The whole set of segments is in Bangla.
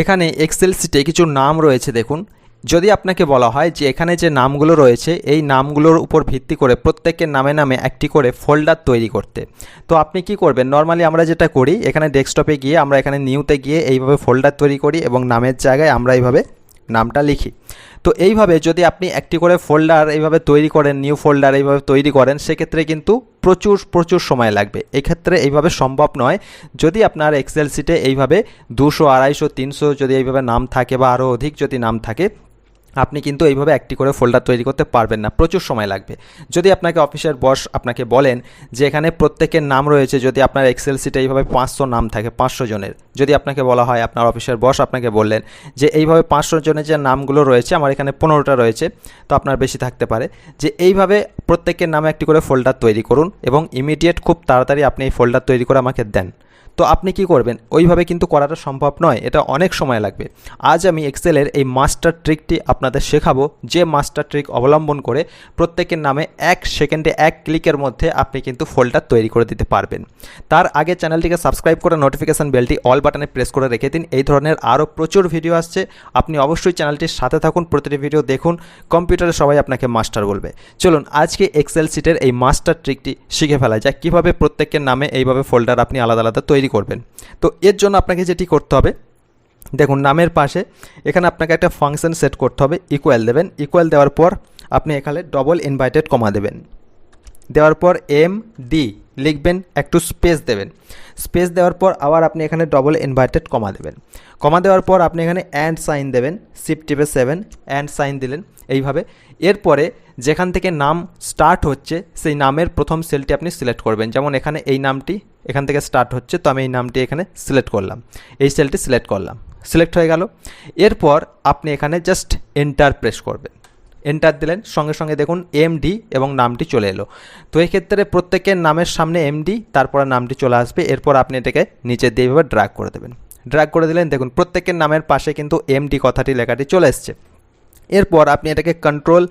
এখানে এক্সেল সিটে কিছু নাম রয়েছে, দেখুন। যদি আপনাকে বলা হয় যে এখানে যে নামগুলো রয়েছে, এই নামগুলোর উপর ভিত্তি করে প্রত্যেকের নামে নামে একটি করে ফোল্ডার তৈরি করতে। তো আপনি কি করবেন? নর্মালি আমরা যেটা করি, এখানে ডেস্কটপে গিয়ে আমরা এখানে নিউতে গিয়ে এইভাবে ফোল্ডার তৈরি করি এবং নামের জায়গায় আমরা এইভাবে নামটা লিখি। তো এইভাবে যদি আপনি একটি করে ফোল্ডার এইভাবে তৈরি করেন নিউ ফোল্ডার এইভাবে তৈরি করেন, সেক্ষেত্রে কিন্তু প্রচুর প্রচুর সময় লাগবে। এক্ষেত্রে এইভাবে সম্ভব নয়। যদি আপনার এক্সেল সিটে এইভাবে দুশো, আড়াইশো, তিনশো যদি এইভাবে নাম থাকে বা আরও অধিক যদি নাম থাকে আপনি কিন্তু এইভাবে একটি করে ফোল্ডার তৈরি করতে পারবেন না। প্রচুর সময় লাগবে। যদি আপনাকে অফিসের বস আপনাকে বলেন যে এখানে প্রত্যেকের নাম রয়েছে, যদি আপনার এক্সেল সিটে এইভাবে পাঁচশো নাম থাকে, পাঁচশো জনের, যদি আপনাকে বলা হয়, আপনার অফিসের বস আপনাকে বললেন যে এইভাবে পাঁচশো জনের যে নামগুলো রয়েছে, আমার এখানে পনেরোটা রয়েছে, তো আপনার বেশি থাকতে পারে। যে এইভাবে প্রত্যেকের নামে একটি করে ফোল্ডার তৈরি করুন এবং ইমিডিয়েট খুব তাড়াতাড়ি আপনি এই ফোল্ডার তৈরি করে আমাকে দেন। তো আপনি কি করবেন? ওইভাবে কিন্তু করাটা সম্ভব নয়, এটা অনেক সময় লাগবে। আজ আমি এক্সেলের এই মাস্টার ট্রিকটি আপনাদের শেখাবো। যে মাস্টার ট্রিক অবলম্বন করে প্রত্যেকের নামে এক সেকেন্ডে এক ক্লিকের মধ্যে আপনি কিন্তু ফোল্ডার তৈরি করে দিতে পারবেন। তার আগে চ্যানেলটিকে সাবস্ক্রাইব করে নোটিফিকেশান বেলটি অল বাটনে প্রেস করে রেখে দিন। এই ধরনের আরও প্রচুর ভিডিও আসছে। আপনি অবশ্যই চ্যানেলটির সাথে থাকুন, প্রতিটি ভিডিও দেখুন। কম্পিউটারে সবাই আপনাকে মাস্টার বলবে। চলুন, আজকে এক্সেল সিটের এই মাস্টার ট্রিকটি শিখে ফেলা যায় কীভাবে প্রত্যেকের নামে এইভাবে ফোল্ডার আপনি আলাদা আলাদা তৈরি করবেন। তো এর জন্য আপনাকে যেটি করতে হবে, দেখুন নামের পাশে এখানে আপনাকে একটা ফাংশন সেট করতে হবে ইকুয়াল দেবেন। ইকুয়াল দেওয়ার পর আপনি এখানে ডবল ইনভাইটেড কমা দেবেন। দেওয়ার পর এম ডি লিখবেন, একটু স্পেস দেবেন। স্পেস দেওয়ার পর আবার আপনি এখানে ডবল ইনভার্টেড কমা দেবেন। কমা দেওয়ার পর আপনি এখানে অ্যান্ড সাইন দেবেন সিপ টিপে সেভেন অ্যান্ড সাইন দিলেন এইভাবে। এরপরে যেখান থেকে নাম স্টার্ট হচ্ছে, সেই নামের প্রথম সেলটি আপনি সিলেক্ট করবেন। যেমন এখানে এই নামটি এখান থেকে স্টার্ট হচ্ছে, তো আমি এই নামটি এখানে সিলেক্ট করলাম। এই সেলটি সিলেক্ট করলাম। সিলেক্ট হয়ে গেল। এরপর আপনি এখানে জাস্ট এন্টার প্রেস করবেন। এন্টার দিলেন, সঙ্গে সঙ্গে দেখুন এমডি এবং নামটি চলে এলো। তো এই ক্ষেত্রে প্রত্যেকের নামের সামনে এমডি তারপরে নামটি চলে আসবে। এরপর আপনি এটাকে নিচে দিয়ে এভাবে ড্র্যাগ করে দেবেন। ড্র্যাগ করে দিলেন, দেখুন প্রত্যেকের নামের পাশে কিন্তু এমডি কথাটি লেখাটি চলে এসছে। এরপর আপনি এটাকে কন্ট্রোল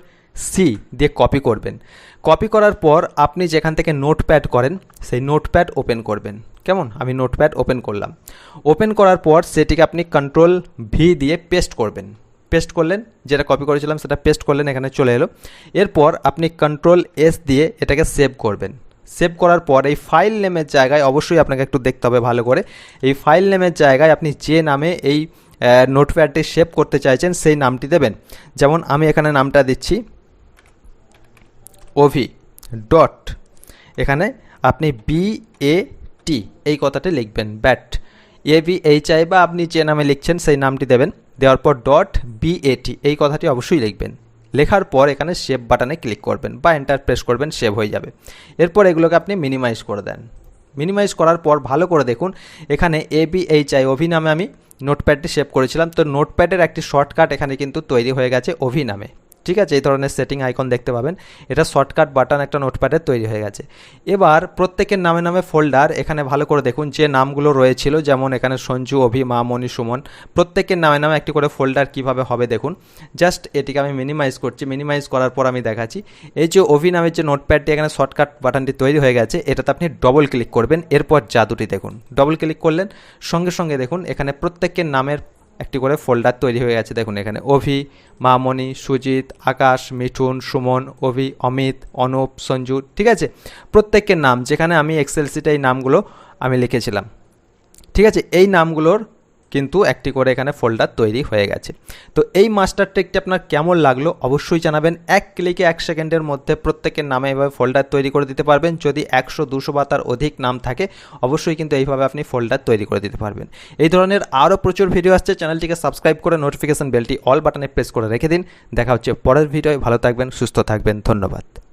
সি দিয়ে কপি করবেন। কপি করার পর আপনি যেখান থেকে নোটপ্যাড করেন, সেই নোটপ্যাড ওপেন করবেন। কেমন? আমি নোটপ্যাড ওপেন করলাম। ওপেন করার পর সেটিকে আপনি কন্ট্রোল ভি দিয়ে পেস্ট করবেন। পেস্ট করলেন, যেটা কপি করেছিলাম সেটা পেস্ট করলেন, এখানে চলে এলো। এরপর আপনি কন্ট্রোল এস দিয়ে এটাকে সেভ করবেন। সেভ করার পর এই ফাইল নেমের জায়গায় অবশ্যই আপনাকে একটু দেখতে হবে ভালো করে। এই ফাইল নেমের জায়গায় আপনি যে নামে এই নোটপ্যাডটি সেভ করতে চাইছেন, সেই নামটি দেবেন। যেমন আমি এখানে নামটা দিচ্ছি। ওভি ডট। এখানে আপনি বি এ টি এই কথাটি লিখবেন, bat. A B H I বা আপনি যে নামে লিখছেন সেই নামটি দেবেন। দেওয়ার পর ডট বি এ টি এই কথাটি অবশ্যই লিখবেন। লেখার পর এখানে সেভ বাটনে ক্লিক করবেন বা এন্টার প্রেস করবেন, সেভ হয়ে যাবে। এরপর এগুলোকে আপনি মিনিমাইজ করে দেন। মিনিমাইজ করার পর ভালো করে দেখুন, এখানে A B H I Abhi নামে আমি নোটপ্যাডটি সেভ করেছিলাম। তো নোটপ্যাডের একটি শর্টকাট এখানে কিন্তু তৈরি হয়ে গেছে ওভি নামে। ঠিক আছে, এই ধরনের সেটিং আইকন দেখতে পাবেন। এটা শর্টকাট বাটন একটা নোটপ্যাডের তৈরি হয়ে গেছে। এবার প্রত্যেকের নামে নামে ফোল্ডার এখানে ভালো করে দেখুন যে নামগুলো রয়েছিল, যেমন এখানে সঞ্জু, অভি, মা, মণি, সুমন। প্রত্যেকের নামে নামে একটি করে ফোল্ডার কীভাবে হবে দেখুন। জাস্ট এটিকে আমি মিনিমাইজ করছি মিনিমাইজ করার পর আমি দেখাচ্ছি। এই যে অভি নামের যে নোটপ্যাডটি এখানে শর্টকাট বাটনটি তৈরি হয়ে গেছে, এটাতে আপনি ডবল ক্লিক করবেন। এরপর জাদুটি দেখুন। ডবল ক্লিক করলেন, সঙ্গে সঙ্গে দেখুন, এখানে প্রত্যেকের নামের একটি করে ফোল্ডার তৈরি হয়ে গেছে। দেখুন এখানে অভি, মামনি, সুজিত, আকাশ, মিঠুন, সুমন, অভি, অমিত, অনুপ, সঞ্জু, ঠিক আছে? প্রত্যেকের নাম, যেখানে আমি এক্সেল সিটে এই নামগুলো আমি লিখেছিলাম। ঠিক আছে? এই নামগুলোর কিন্তু একটি করে এখানে ফোল্ডার তৈরি হয়ে গেছে। তো এই মাস্টার ট্রিকটি আপনার কেমন লাগল অবশ্যই জানাবেন। এক ক্লিকে এক সেকেন্ডের মধ্যে প্রত্যেকের নামে এভাবে ফোল্ডার তৈরি করে দিতে পারবেন। যদি একশো, দুশো বা তার অধিক নাম থাকে, অবশ্যই কিন্তু এইভাবে আপনি ফোল্ডার তৈরি করে দিতে পারবেন। এই ধরনের আরও প্রচুর ভিডিও আসছে। চ্যানেলটিকে সাবস্ক্রাইব করে নোটিফিকেশন বেলটি অল বাটনে প্রেস করে রেখে দিন। দেখা হচ্ছে পরের ভিডিওয় ভালো থাকবেন, সুস্থ থাকবেন। ধন্যবাদ।